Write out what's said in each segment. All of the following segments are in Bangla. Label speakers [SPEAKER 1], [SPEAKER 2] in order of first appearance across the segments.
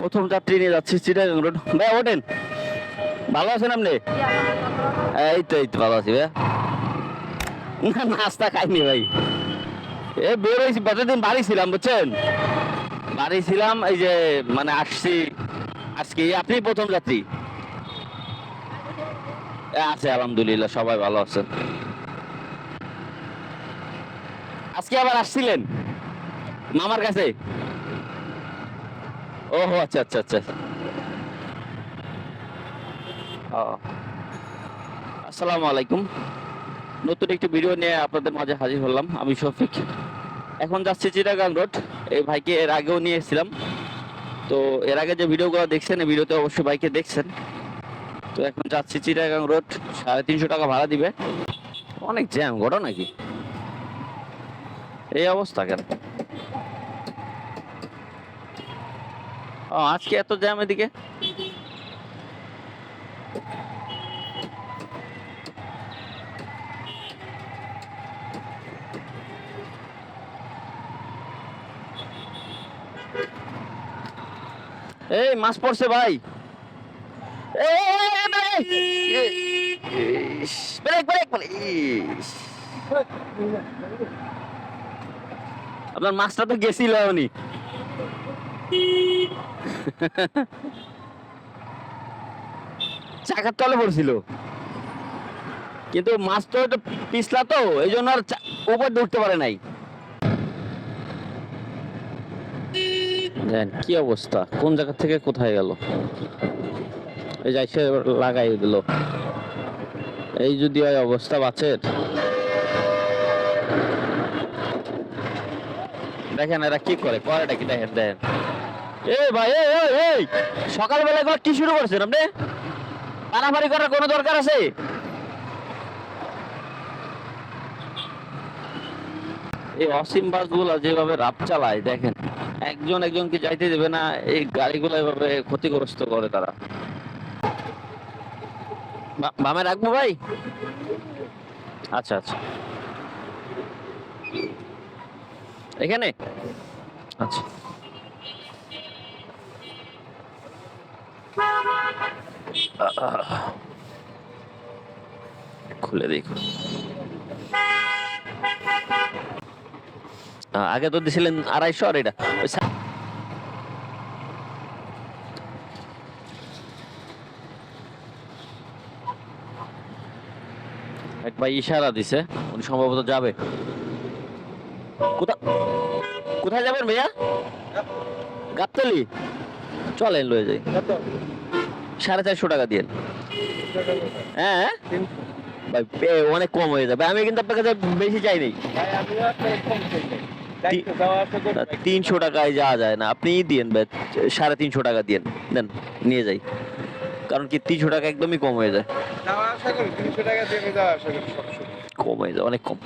[SPEAKER 1] প্রথম যাত্রী নিয়ে যাচ্ছি চিটাগাং রোড ভাই ওঠেন। ভালো আছেন আপনি? এই তো এই তো ভালো আছি ভাই নাস্তা খাইনি ভাই। এ বের হয়েছি দিন বাড়ি ছিলাম, বুঝছেন? বাড়ি ছিলাম, এই যে মানে আসছি আজকে। আপনি প্রথম যাত্রী? আছে, আলহামদুলিল্লাহ, সবাই ভালো আছেন। আজকে আবার আসছিলেন? মামার কাছে? ওহো আচ্ছা আচ্ছা আচ্ছা। আসসালামু আলাইকুম নতুন একটি ভিডিও নিয়ে আপনাদের মাঝে হাজির হলাম আমি শফিক। এখন যাচ্ছি চিটাগাং রোড। এই ভাইকে এর আগেও নিয়ে এসেছিলাম। তো এর আগে যে ভিডিওগুলো দেখছেন, এই ভিডিওতে অবশ্যই ভাইকে দেখছেন। তো এখন যাচ্ছি চিটাগাং রোড। সাড়ে তিনশো টাকা ভাড়া দিবে। অনেক জ্যাম ঘটো নাকি এই অবস্থা কেন ও আজকে এত জ্যাম এদিকে? এই মাছ পড়ছে ভাই। আপনার মাছটা তো গেছিল উনি চাকার তলে পড়ছিল। কিন্তু মাছ তো পিছলা তো, এই জন্য আর উপর উঠতে পারে নাই। দেন কি অবস্থা? কোন জায়গা থেকে কোথায় গেল? এই যাই সে লাগাই দিল। এই যদি হয় অবস্থা বাঁচের দেখেন এরা কি করে? করেটা কি দেখেন দেখেন। এই ভাই, এই এই সকালবেলা এগুলো কি শুরু করছেন আপনি? পারাপারি করার কোনো দরকার আছে? এই অসীম বাসগুলো যেভাবে রাপ চালায়, দেখেন, একজন একজনকে যাইতে দেবে না, এই গাড়িগুলো এভাবে ক্ষতিগ্রস্ত করে তারা। বামে রাখব ভাই? আচ্ছা আচ্ছা। এখানে? আচ্ছা। খুলে দেখো। আগে তো দিছিলেন আড়াইশো আর এটা। ওই সা- এক ভাই ইশারা দিছে, উনি সম্ভবত যাবে। কোথা কোথায় যাবেন ভাইয়া? গাবতলি? চলেন লয়ে যাই। সাড়ে চারশো টাকা দিয়ে। হ্যাঁ? ভাই অনেক কম হয়ে যাবে। আমি কিন্তু আপনার কাছে বেশি চাই নাই। তিনশো টাকায় যাওয়া যায় না। আপনি দিয়েন ভাই সাড়ে তিনশো টাকা দিয়েন। দেন নিয়ে যাই। কারণ কি তিনশো টাকা একদমই কম হয়ে যায়। কম হয়ে যায় অনেক কম।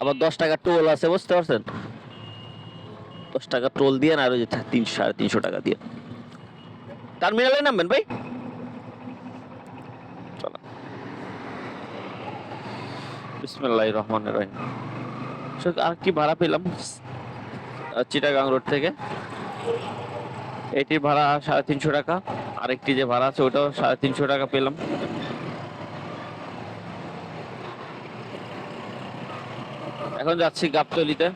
[SPEAKER 1] আবার দশ টাকা টোল আছে বুঝতে পারছেন? দশ টাকা টোল দিয়ে আর ওই যে তিনশো সাড়ে তিনশো টাকা দিয়ে। টার্মিনালে নামবেন ভাই। বিসমিল্লাহ রহমান রহিম। আর কি ভাড়া পেলাম? চিটাগাং রোড থেকে। এটির ভাড়া সাড়ে তিনশো টাকা। আরেকটি যে ভাড়া আছে ওটাও সাড়ে তিনশো টাকা পেলাম। এখন যাচ্ছি গাবতলিতে।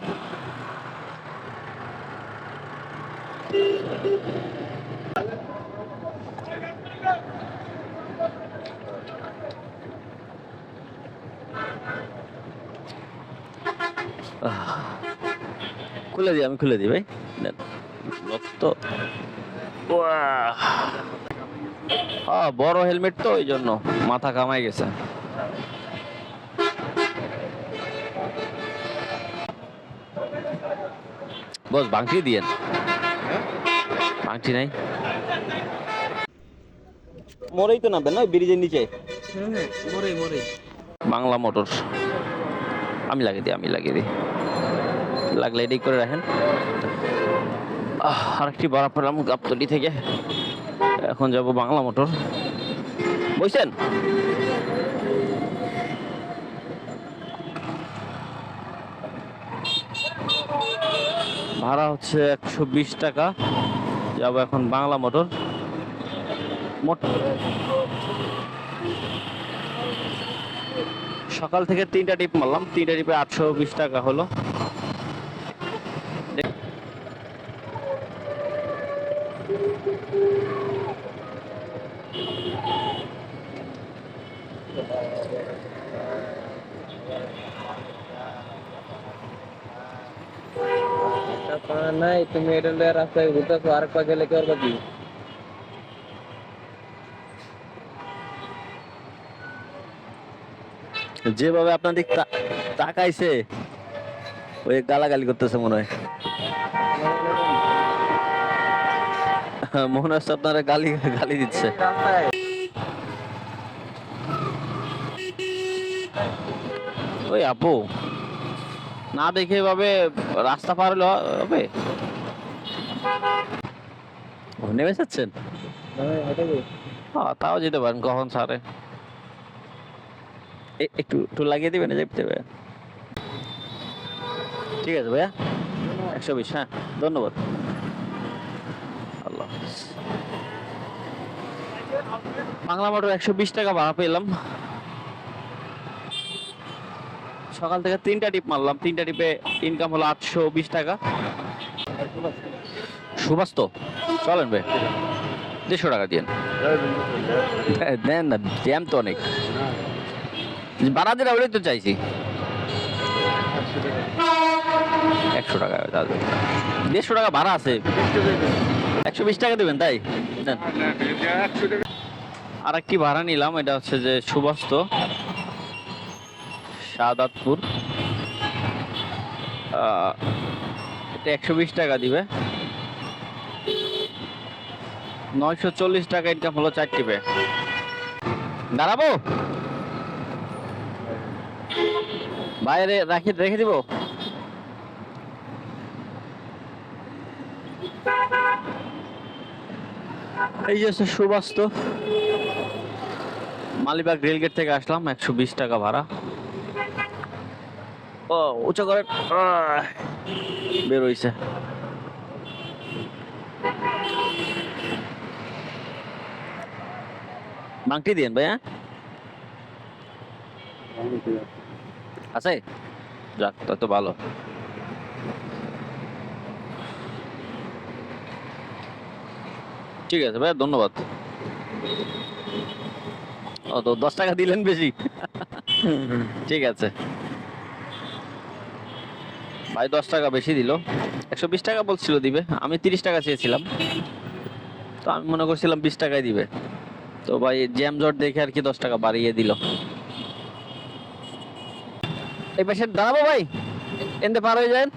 [SPEAKER 1] খুলে দিই, আমি খুলে দিই, ভাই। তো। হ্যাঁ বড় হেলমেট তো, ওই জন্য মাথা কামাই গেছে। বস, বাংটি দিয়েন বাংটি নাই। মরেই তো নামবেন না ব্রিজের নিচে?
[SPEAKER 2] মরে মরে
[SPEAKER 1] বাংলা মোটর আমি লাগিয়ে দিই আমি লাগিয়ে দিই। লাগলে এটাই করে রাখেন। আহ, আরেকটি ভাড়া পেলাম গাবতলি থেকে। এখন যাব বাংলা মোটর। বুঝছেন ভাড়া হচ্ছে একশো বিশ টাকা। যাব এখন বাংলা মোটর। মোট সকাল থেকে তিনটা টিপ মারলাম। তিনটা টিপে আটশো বিশ টাকা হলো।
[SPEAKER 3] নাই, তুমি এটা লয়ে রাস্তায় ঘুরতেছো আর পা গেলে কি করবা কি
[SPEAKER 1] যেভাবে আপনাদের তা- তাকাইছে ওই গালাগালি করতেছে মনে হয়। মনে হচ্ছে আপনারা গালি গালি দিচ্ছে। ওই আপু, না দেখে এভাবে রাস্তা পার হবে? নেমে যাচ্ছেন
[SPEAKER 3] হ্যাঁ
[SPEAKER 1] হ্যাঁ তাও যেতে পারেন কখন ছাড়ে। একটু একটু লাগিয়ে দিবেন যেতে হবে ঠিক আছে ভাইয়া একশো বিশ হ্যাঁ ধন্যবাদ। আল্লাহ। বাংলা মোটর একশো বিশ টাকা ভাড়া পেলাম। সকাল থেকে তিনটা টিপ মারলাম তিনটা টিপে ইনকাম হলো আটশো বিশ টাকা। সুভাষ তো, চলেন ভাই। দেড়শো টাকা দিন দেন না জ্যাম তো অনেক। বাড়া ওটাই তো চাইছি। একশো টাকা। দেড়শো টাকা ভাড়া আছে। একশো বিশ টাকা দেবেন, তাই? আর একটি ভাড়া নিলাম, এটা হচ্ছে যে সুবাস্ত শাহাদাতপুর এটা একশো টাকা দিবে। নয়শো চল্লিশ টাকা ইনকাম হলো চারটি পে দাঁড়াবো? বাইরে রাখি, রেখে দিব? এই যে সুবাস্ত। মালিবাগ রেলগেট থেকে আসলাম, একশো বিশ টাকা ভাড়া। ও, উঁচু করে। আহ, বের হইছে। মাংটি দিন ভাইয়া। আছে? যাক তত ভালো। ঠিক আছে ভাইয়া ধন্যবাদ। ও তো দশ টাকা দিলেন বেশি। ঠিক আছে। ভাই দশ টাকা বেশি দিল। একশো বিশ টাকা বলছিল দিবে, আমি তিরিশ টাকা চেয়েছিলাম। তো আমি মনে করছিলাম বিশ টাকায় দিবে। তো ভাই জ্যাম জট দেখে আর কি দশ টাকা বাড়িয়ে দিল। এই পাশে দাঁড়াবো ভাই? এনতে পার হয়ে যান।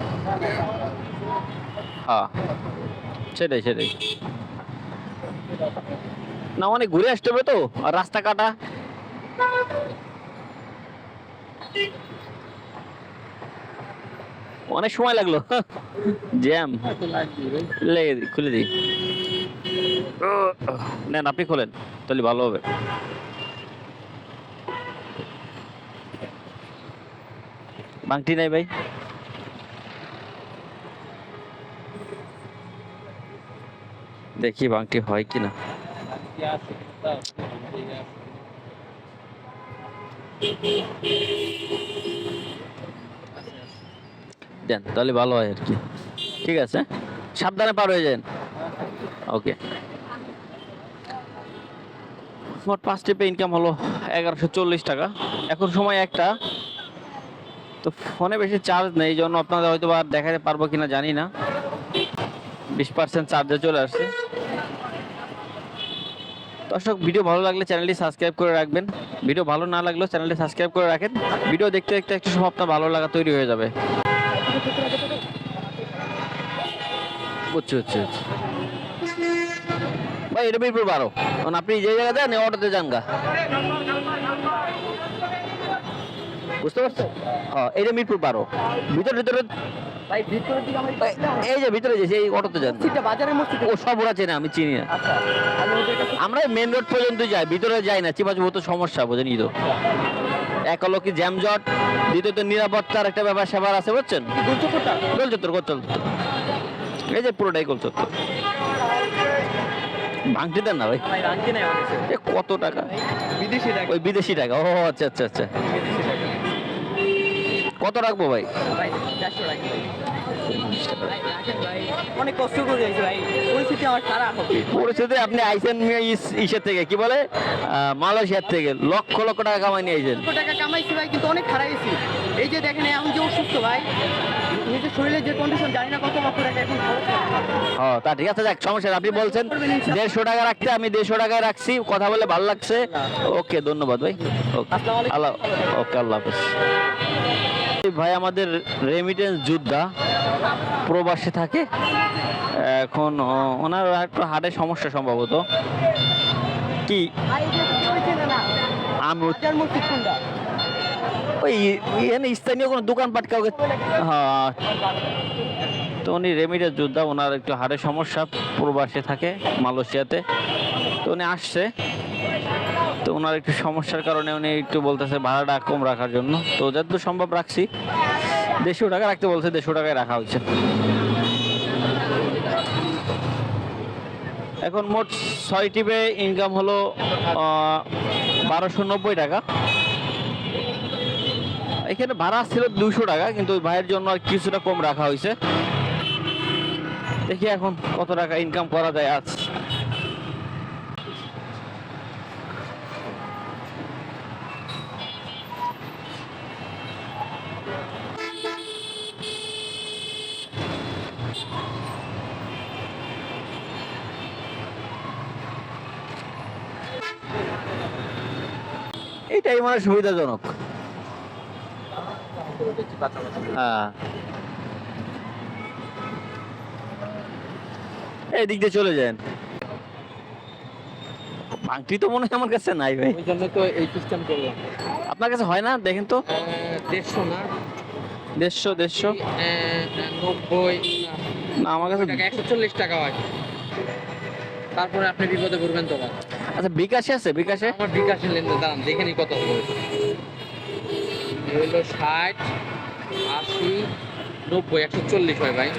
[SPEAKER 1] হ্যাঁ। সেটাই সেটাই। না, অনেক ঘুরে আসতে হবে তো, আর রাস্তা কাটা। অনেক সময় লাগল। জ্যাম। লেগে দিই খুলে দিই নেন, আপনি খোলেন, তাহলে ভালো হবে। বাংটি নাই ভাই। দেখি বাংটি হয় কি কিনা। দেন, তাহলে ভালো হয় আর কি। ঠিক আছে? সাবধানে পার হয়ে যান। ওকে। মোট পাঁচ টিপে ইনকাম হলো এগারোশো চল্লিশ টাকা। এখন সময় একটা। তো ফোনে বেশি চার্জ নেই, এই জন্য আপনাদের হয়তো আর দেখাতে পারব কিনা জানি না। বিশ পার্সেন্ট চার্জে চলে আসছে। দর্শক ভিডিও ভালো লাগলে চ্যানেলটি সাবস্ক্রাইব করে রাখবেন। ভিডিও ভালো না লাগলেও চ্যানেলটি সাবস্ক্রাইব করে রাখেন। ভিডিও দেখতে দেখতে একটু সময় আপনার ভালো লাগা তৈরি হয়ে যাবে। বুঝছি বুঝছি বুঝছি। ভাই এটা মিরপুর বারো। কারণ আপনি যে জায়গা দেন অটোতে যান গা বুঝতে পারছ হ্যাঁ এটা মিরপুর বারো। ভিতরে ভিতরে। এই যে ভিতরে যে এই অটোতে যান। ও সব ওরা চেনে আমি চিনি না। আমরা মেন রোড পর্যন্ত যাই ভিতরে যাই না চিপাচিপো তো সমস্যা বোঝেনি তো। এক হলো কি জ্যামজট দ্বিতীয়ত নিরাপত্তার একটা ব্যাপার সেবার আছে বুঝছেন? গোল চত্বর গোল চত্বর এই যে পুরোটাই গোল চত্বর ভাঙটি দেন না ভাই। এ কত টাকা?
[SPEAKER 3] বিদেশি টাকা।
[SPEAKER 1] ওই বিদেশি টাকা। ও আচ্ছা আচ্ছা আচ্ছা। কত রাখব ভাই?
[SPEAKER 3] ভাই চারশো অনেক কষ্ট করে যাইছি ভাই। পরিস্থিতি আমার খারাপ
[SPEAKER 1] পরিস্থিতি আপনি আইসেন ইস- ইসের থেকে কি বলে? মালয়েশিয়ার থেকে। লক্ষ লক্ষ টাকা কামাই নিয়ে
[SPEAKER 4] লক্ষ টাকা কামাইছি ভাই কিন্তু অনেক হারাইছি এই যে দেখেন আমি যে অসুস্থ ভাই নিজের শরীরের যে কন্ডিশন জানি না কত লক্ষ টাকা এখন
[SPEAKER 1] ও তা ঠিক আছে যাক সমস্যা আপনি বলছেন দেড়শো টাকা রাখতে আমি দেড়শো টাকায় রাখছি। কথা বলে ভালো লাগছে। ওকে ধন্যবাদ ভাই। আল্লাহ ওকে আল্লাহ হাফেজ। ভাই আমাদের রেমিটেন্স যোদ্ধা, প্রবাসে থাকে। এখন ওনার একটু হার্টের সমস্যা সম্ভবত। কি? ওই স্থানীয় কোনো দোকানপাট কাউকে হ্যাঁ। তো উনি রেমিডের যোদ্ধা, ওনার একটু হাড়ের সমস্যা, প্রবাসে থাকে মালয়েশিয়াতে। তো উনি আসছে। তো ওনার একটু সমস্যার কারণে উনি একটু বলতেছে ভাড়াটা কম রাখার জন্য। তো যতদূর সম্ভব রাখছি। দেড়শো টাকা রাখতে বলছে, দেড়শো টাকায় রাখা হয়েছে এখন মোট ছয় টিপে ইনকাম হলো বারোশো নব্বই টাকা। এখানে ভাড়া ছিল দুশো টাকা, কিন্তু ওই ভাইয়ের জন্য আর কিছুটা কম রাখা হয়েছে। দেখি এখন কত টাকা ইনকাম করা যায় আজ। এটাই মানে সুবিধাজনক। হ্যাঁ। এই দিক দিয়ে চলে যান। ভাঙটি তো মনে হয় আমার কাছে নাই ভাই।
[SPEAKER 3] ওই জন্য তো এই সিস্টেম করলাম
[SPEAKER 1] আপনার কাছে হয় না? দেখেন তো।
[SPEAKER 3] দেড়শো না?
[SPEAKER 1] দেড়শো দেড়শো।
[SPEAKER 3] নব্বই
[SPEAKER 1] না আমার কাছে
[SPEAKER 3] একশো চল্লিশ টাকা হয়। তারপরে আপনি বিপদে পড়বেন তো ভাই।
[SPEAKER 1] আচ্ছা বিকাশে আছে, বিকাশে?
[SPEAKER 3] আমার বিকাশের লেনদেন, দাঁড়ান, দেখে নিই কত হলো হইল ষাট, আশি, নব্বই, একশো চল্লিশ হয় ভাই।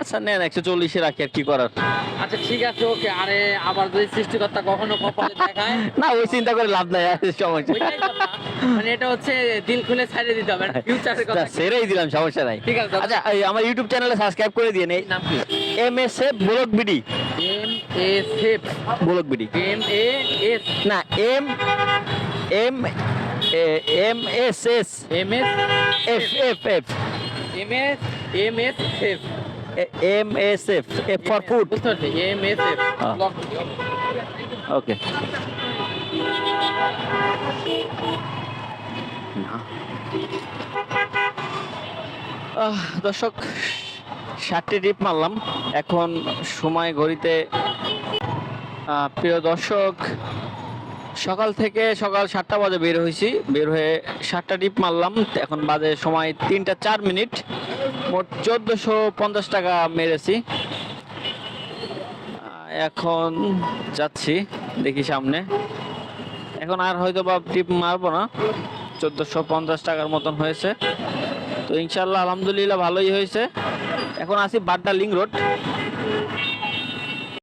[SPEAKER 1] আচ্ছা নেন একশো চল্লিশে রাখি আর কি করার।
[SPEAKER 3] আচ্ছা ঠিক আছে ওকে। আরে আবার যদি সৃষ্টিকর্তা কখনো কপালে দেখায়?
[SPEAKER 1] না ওই চিন্তা করে লাভ নাই আর সমস্যা
[SPEAKER 3] ওইটাই কথা। মানে এটা হচ্ছে দিল খুলে ছাড়িয়ে দিতে হবে ফিউচারের কথা।
[SPEAKER 1] ছেড়েই দিলাম সমস্যা নাই।
[SPEAKER 3] ঠিক আছে দাদা।
[SPEAKER 1] আচ্ছা এই আমার ইউটিউব চ্যানেলে সাবস্ক্রাইব করে দিয়ে নেই।
[SPEAKER 3] নাম কি?
[SPEAKER 1] M S F block BD
[SPEAKER 3] M S F
[SPEAKER 1] block BD
[SPEAKER 3] M A S
[SPEAKER 1] না M M M S S
[SPEAKER 3] M S
[SPEAKER 1] F F F
[SPEAKER 3] M S M S F
[SPEAKER 1] M S F F for food
[SPEAKER 3] M S F.
[SPEAKER 1] Okay দর্শক ষাটটি ডিপ মারলাম। এখন সময় ঘড়িতে প্রিয় দর্শক সকাল থেকে সকাল সাতটা বাজে বের হয়েছি। বের হয়ে সাতটা ডিপ মারলাম। এখন বাজে সময় তিনটা চার মিনিট। মোট চোদ্দোশো পঞ্চাশ টাকা মেরেছি। এখন যাচ্ছি দেখি সামনে। এখন আর হয়তো বা টিপ মারবো না। চোদ্দোশো পঞ্চাশ টাকার মতন হয়েছে। তো ইনশাল্লাহ আলহামদুলিল্লাহ ভালোই হয়েছে। এখন আছি বাড্ডা লিং রোড।